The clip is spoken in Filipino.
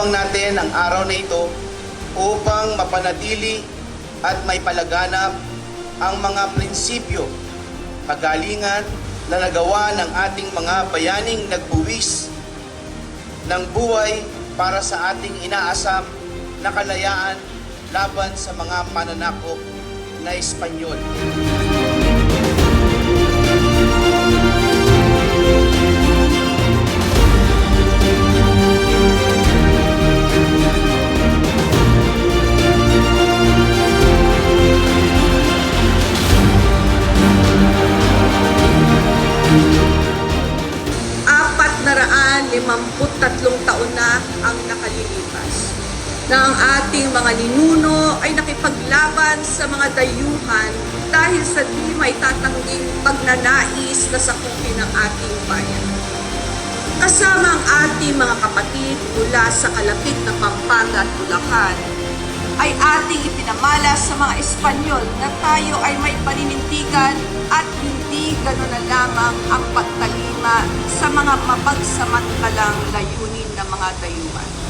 Ipagdiriwang natin ang araw na ito upang mapanatili at may palaganap ang mga prinsipyo, kagalingan na nagawa ng ating mga bayaning nagbuwis ng buhay para sa ating inaasam na kalayaan laban sa mga mananakop na Espanyol. 53 taon na ang nakalilipas na ang ating mga ninuno ay nakipaglaban sa mga dayuhan dahil sa di may tatangging pagnanais na sakupin ng ating bayan. Kasama ang ating mga kapatid mula sa kalapit na Pampanga at Bulacan, ay ating ipinamala sa mga Espanyol na tayo ay may paninindigan at hindi gano'n na lamang ang pagtali pagtalima sa mga mapagsamantalang layunin ng mga dayuhan.